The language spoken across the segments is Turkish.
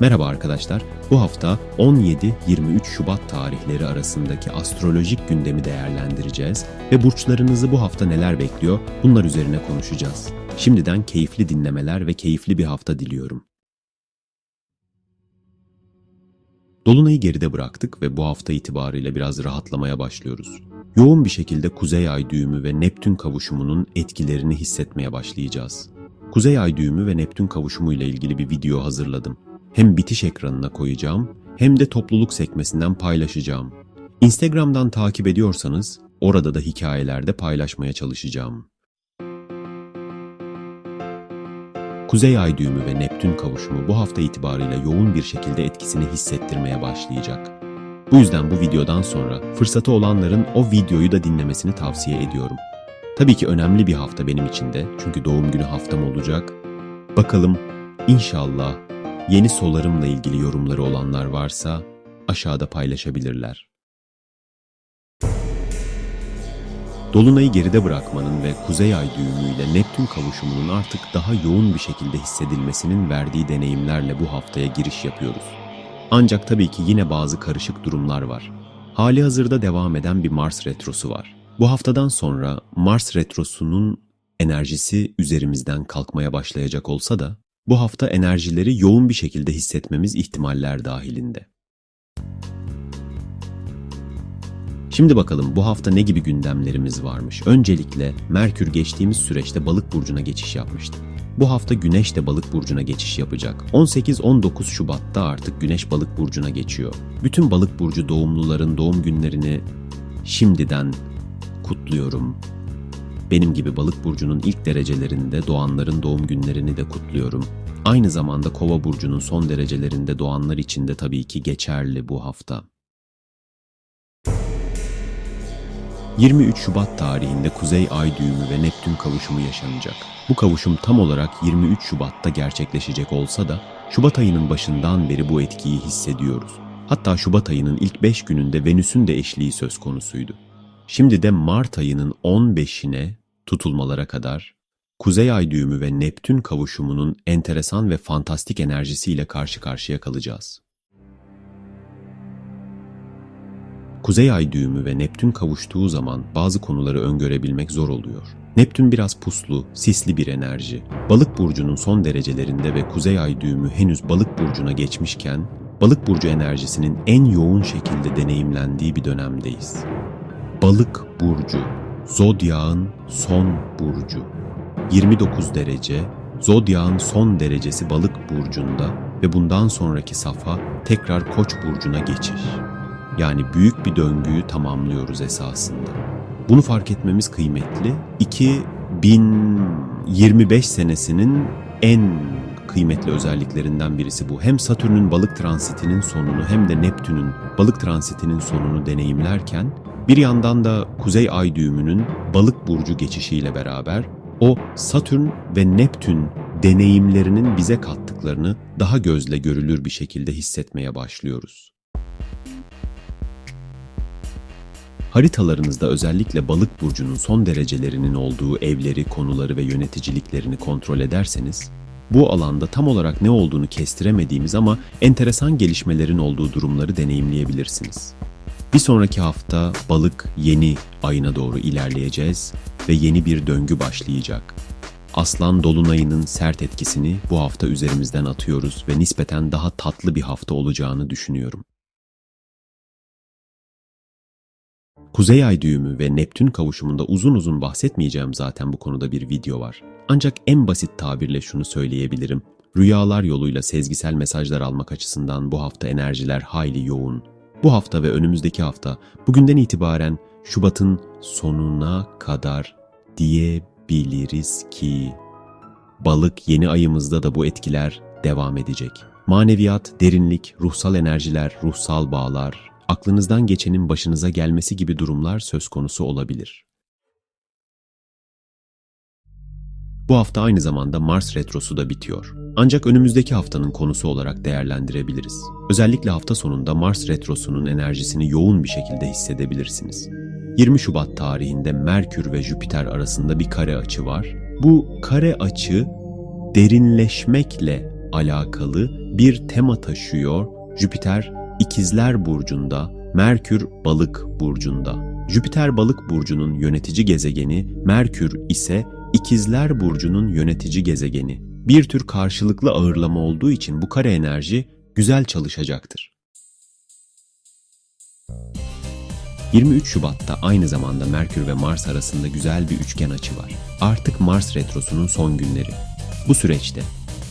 Merhaba arkadaşlar. Bu hafta 17-23 Şubat tarihleri arasındaki astrolojik gündemi değerlendireceğiz ve burçlarınızı bu hafta neler bekliyor bunlar üzerine konuşacağız. Şimdiden keyifli dinlemeler ve keyifli bir hafta diliyorum. Dolunay'ı geride bıraktık ve bu hafta itibariyle biraz rahatlamaya başlıyoruz. Yoğun bir şekilde Kuzey Ay düğümü ve Neptün kavuşumunun etkilerini hissetmeye başlayacağız. Kuzey Ay düğümü ve Neptün kavuşumu ile ilgili bir video hazırladım. Hem bitiş ekranına koyacağım hem de topluluk sekmesinden paylaşacağım. Instagram'dan takip ediyorsanız orada da hikayelerde paylaşmaya çalışacağım. Kuzey Ay düğümü ve Neptün kavuşumu bu hafta itibariyle yoğun bir şekilde etkisini hissettirmeye başlayacak. Bu yüzden bu videodan sonra fırsatı olanların o videoyu da dinlemesini tavsiye ediyorum. Tabii ki önemli bir hafta benim için de çünkü doğum günü haftam olacak. Bakalım inşallah yeni solarımla ilgili yorumları olanlar varsa aşağıda paylaşabilirler. Dolunay'ı geride bırakmanın ve Kuzey Ay düğümüyle Neptün kavuşumunun artık daha yoğun bir şekilde hissedilmesinin verdiği deneyimlerle bu haftaya giriş yapıyoruz. Ancak tabii ki yine bazı karışık durumlar var. Hali hazırda devam eden bir Mars retrosu var. Bu haftadan sonra Mars retrosunun enerjisi üzerimizden kalkmaya başlayacak olsa da bu hafta enerjileri yoğun bir şekilde hissetmemiz ihtimaller dahilinde. Şimdi bakalım bu hafta ne gibi gündemlerimiz varmış. Öncelikle Merkür geçtiğimiz süreçte Balık burcuna geçiş yapmıştı. Bu hafta Güneş de Balık burcuna geçiş yapacak. 18-19 Şubat'ta artık Güneş Balık burcuna geçiyor. Bütün Balık burcu doğumluların doğum günlerini şimdiden kutluyorum. Benim gibi Balık burcunun ilk derecelerinde doğanların doğum günlerini de kutluyorum. Aynı zamanda Kova burcunun son derecelerinde doğanlar için de tabii ki geçerli bu hafta. 23 Şubat tarihinde Kuzey Ay düğümü ve Neptün kavuşumu yaşanacak. Bu kavuşum tam olarak 23 Şubat'ta gerçekleşecek olsa da Şubat ayının başından beri bu etkiyi hissediyoruz. Hatta Şubat ayının ilk 5 gününde Venüs'ün de eşliği söz konusuydu. Şimdi de Mart ayının 15'ine tutulmalara kadar Kuzey Ay düğümü ve Neptün kavuşumunun enteresan ve fantastik enerjisiyle karşı karşıya kalacağız. Kuzey Ay düğümü ve Neptün kavuştuğu zaman bazı konuları öngörebilmek zor oluyor. Neptün biraz puslu, sisli bir enerji. Balık burcunun son derecelerinde ve Kuzey Ay düğümü henüz Balık burcuna geçmişken, Balık burcu enerjisinin en yoğun şekilde deneyimlendiği bir dönemdeyiz. Balık burcu, zodyağın son burcu. 29 derece, zodyağın son derecesi Balık burcunda ve bundan sonraki safa tekrar Koç burcuna geçiş. Yani büyük bir döngüyü tamamlıyoruz esasında. Bunu fark etmemiz kıymetli. 2025 senesinin en kıymetli özelliklerinden birisi bu. Hem Satürn'ün balık transitinin sonunu hem de Neptün'ün balık transitinin sonunu deneyimlerken bir yandan da Kuzey Ay düğümünün balık burcu geçişiyle beraber o Satürn ve Neptün deneyimlerinin bize kattıklarını daha gözle görülür bir şekilde hissetmeye başlıyoruz. Haritalarınızda özellikle balık burcunun son derecelerinin olduğu evleri, konuları ve yöneticiliklerini kontrol ederseniz, bu alanda tam olarak ne olduğunu kestiremediğimiz ama enteresan gelişmelerin olduğu durumları deneyimleyebilirsiniz. Bir sonraki hafta balık yeni ayına doğru ilerleyeceğiz ve yeni bir döngü başlayacak. Aslan dolunayının sert etkisini bu hafta üzerimizden atıyoruz ve nispeten daha tatlı bir hafta olacağını düşünüyorum. Kuzey Ay düğümü ve Neptün kavuşumunda uzun uzun bahsetmeyeceğim zaten bu konuda bir video var. Ancak en basit tabirle şunu söyleyebilirim. Rüyalar yoluyla sezgisel mesajlar almak açısından bu hafta enerjiler hayli yoğun. Bu hafta ve önümüzdeki hafta bugünden itibaren Şubat'ın sonuna kadar diyebiliriz ki balık yeni ayımızda da bu etkiler devam edecek. Maneviyat, derinlik, ruhsal enerjiler, ruhsal bağlar, aklınızdan geçenin başınıza gelmesi gibi durumlar söz konusu olabilir. Bu hafta aynı zamanda Mars retrosu da bitiyor. Ancak önümüzdeki haftanın konusu olarak değerlendirebiliriz. Özellikle hafta sonunda Mars retrosunun enerjisini yoğun bir şekilde hissedebilirsiniz. 20 Şubat tarihinde Merkür ve Jüpiter arasında bir kare açı var. Bu kare açı derinleşmekle alakalı bir tema taşıyor. Jüpiter İkizler burcunda, Merkür Balık burcunda. Jüpiter Balık burcunun yönetici gezegeni, Merkür ise İkizler burcunun yönetici gezegeni. Bir tür karşılıklı ağırlama olduğu için bu kare enerji güzel çalışacaktır. 23 Şubat'ta aynı zamanda Merkür ve Mars arasında güzel bir üçgen açı var. Artık Mars retrosunun son günleri. Bu süreçte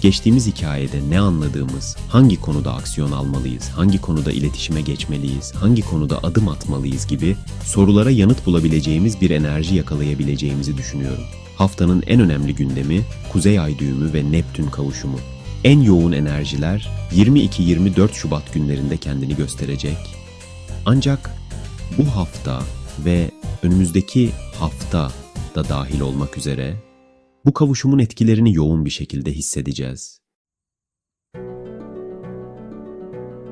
geçtiğimiz hikayede ne anladığımız, hangi konuda aksiyon almalıyız, hangi konuda iletişime geçmeliyiz, hangi konuda adım atmalıyız gibi sorulara yanıt bulabileceğimiz bir enerji yakalayabileceğimizi düşünüyorum. Haftanın en önemli gündemi Kuzey Ay düğümü ve Neptün kavuşumu. En yoğun enerjiler 22-24 Şubat günlerinde kendini gösterecek. Ancak bu hafta ve önümüzdeki hafta da dahil olmak üzere bu kavuşumun etkilerini yoğun bir şekilde hissedeceğiz.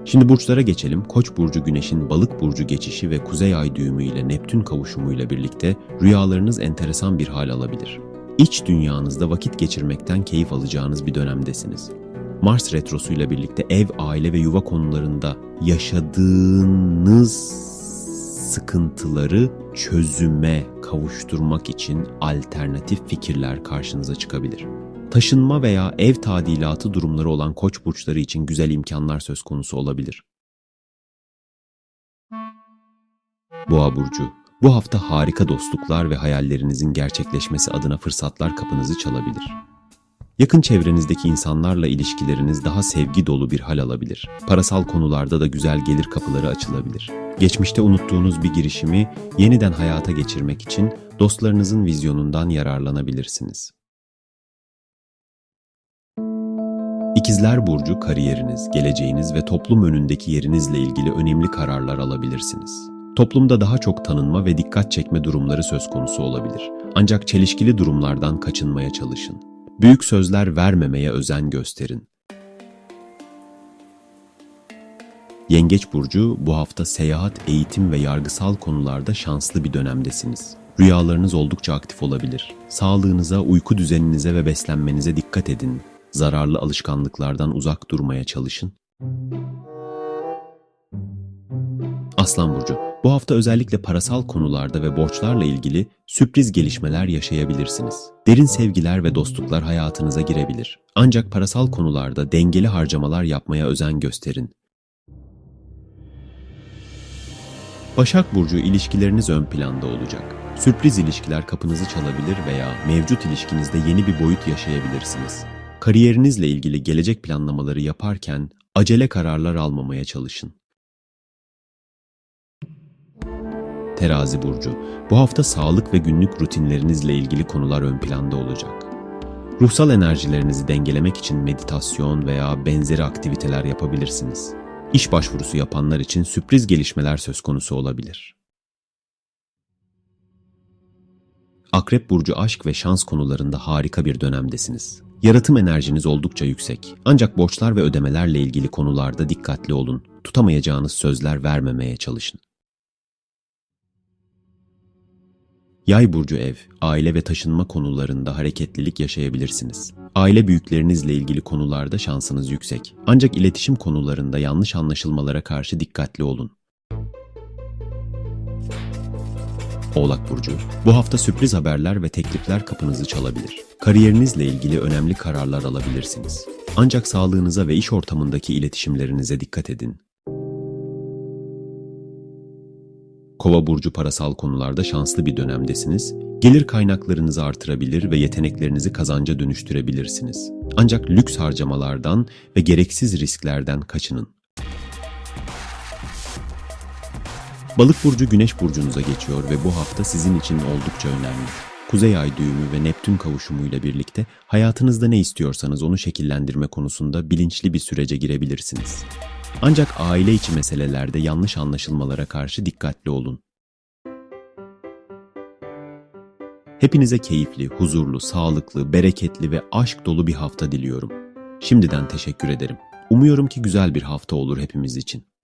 Şimdi burçlara geçelim. Koç burcu Güneş'in Balık burcu geçişi ve Kuzey Ay düğümü ile Neptün kavuşumu ile birlikte rüyalarınız enteresan bir hal alabilir. İç dünyanızda vakit geçirmekten keyif alacağınız bir dönemdesiniz. Mars retrosu ile birlikte ev, aile ve yuva konularında yaşadığınız sıkıntıları çözüme kavuşturmak için alternatif fikirler karşınıza çıkabilir. Taşınma veya ev tadilatı durumları olan koç burçları için güzel imkanlar söz konusu olabilir. Boğa burcu bu hafta harika dostluklar ve hayallerinizin gerçekleşmesi adına fırsatlar kapınızı çalabilir. Yakın çevrenizdeki insanlarla ilişkileriniz daha sevgi dolu bir hal alabilir. Parasal konularda da güzel gelir kapıları açılabilir. Geçmişte unuttuğunuz bir girişimi yeniden hayata geçirmek için dostlarınızın vizyonundan yararlanabilirsiniz. İkizler Burcu kariyeriniz, geleceğiniz ve toplum önündeki yerinizle ilgili önemli kararlar alabilirsiniz. Toplumda daha çok tanınma ve dikkat çekme durumları söz konusu olabilir. Ancak çelişkili durumlardan kaçınmaya çalışın. Büyük sözler vermemeye özen gösterin. Yengeç burcu bu hafta seyahat, eğitim ve yargısal konularda şanslı bir dönemdesiniz. Rüyalarınız oldukça aktif olabilir. Sağlığınıza, uyku düzeninize ve beslenmenize dikkat edin. Zararlı alışkanlıklardan uzak durmaya çalışın. Aslan burcu bu hafta özellikle parasal konularda ve borçlarla ilgili sürpriz gelişmeler yaşayabilirsiniz. Derin sevgiler ve dostluklar hayatınıza girebilir. Ancak parasal konularda dengeli harcamalar yapmaya özen gösterin. Başak Burcu ilişkileriniz ön planda olacak. Sürpriz ilişkiler kapınızı çalabilir veya mevcut ilişkinizde yeni bir boyut yaşayabilirsiniz. Kariyerinizle ilgili gelecek planlamaları yaparken acele kararlar almamaya çalışın. Terazi Burcu, bu hafta sağlık ve günlük rutinlerinizle ilgili konular ön planda olacak. Ruhsal enerjilerinizi dengelemek için meditasyon veya benzeri aktiviteler yapabilirsiniz. İş başvurusu yapanlar için sürpriz gelişmeler söz konusu olabilir. Akrep Burcu aşk ve şans konularında harika bir dönemdesiniz. Yaratım enerjiniz oldukça yüksek. Ancak borçlar ve ödemelerle ilgili konularda dikkatli olun. Tutamayacağınız sözler vermemeye çalışın. Yay burcu ev, aile ve taşınma konularında hareketlilik yaşayabilirsiniz. Aile büyüklerinizle ilgili konularda şansınız yüksek. Ancak iletişim konularında yanlış anlaşılmalara karşı dikkatli olun. Oğlak burcu, bu hafta sürpriz haberler ve teklifler kapınızı çalabilir. Kariyerinizle ilgili önemli kararlar alabilirsiniz. Ancak sağlığınıza ve iş ortamındaki iletişimlerinize dikkat edin. Kova burcu parasal konularda şanslı bir dönemdesiniz. Gelir kaynaklarınızı artırabilir ve yeteneklerinizi kazanca dönüştürebilirsiniz. Ancak lüks harcamalardan ve gereksiz risklerden kaçının. Balık burcu Güneş burcunuza geçiyor ve bu hafta sizin için oldukça önemli. Kuzey Ay düğümü ve Neptün kavuşumuyla birlikte hayatınızda ne istiyorsanız onu şekillendirme konusunda bilinçli bir sürece girebilirsiniz. Ancak aile içi meselelerde yanlış anlaşılmalara karşı dikkatli olun. Hepinize keyifli, huzurlu, sağlıklı, bereketli ve aşk dolu bir hafta diliyorum. Şimdiden teşekkür ederim. Umuyorum ki güzel bir hafta olur hepimiz için.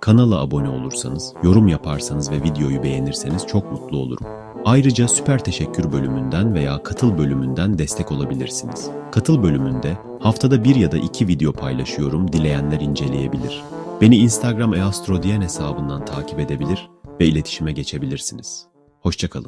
Kanala abone olursanız, yorum yaparsanız ve videoyu beğenirseniz çok mutlu olurum. Ayrıca süper teşekkür bölümünden veya katıl bölümünden destek olabilirsiniz. Katıl bölümünde haftada bir ya da iki video paylaşıyorum, dileyenler inceleyebilir. Beni Instagram eastrodiyen hesabından takip edebilir ve iletişime geçebilirsiniz. Hoşçakalın.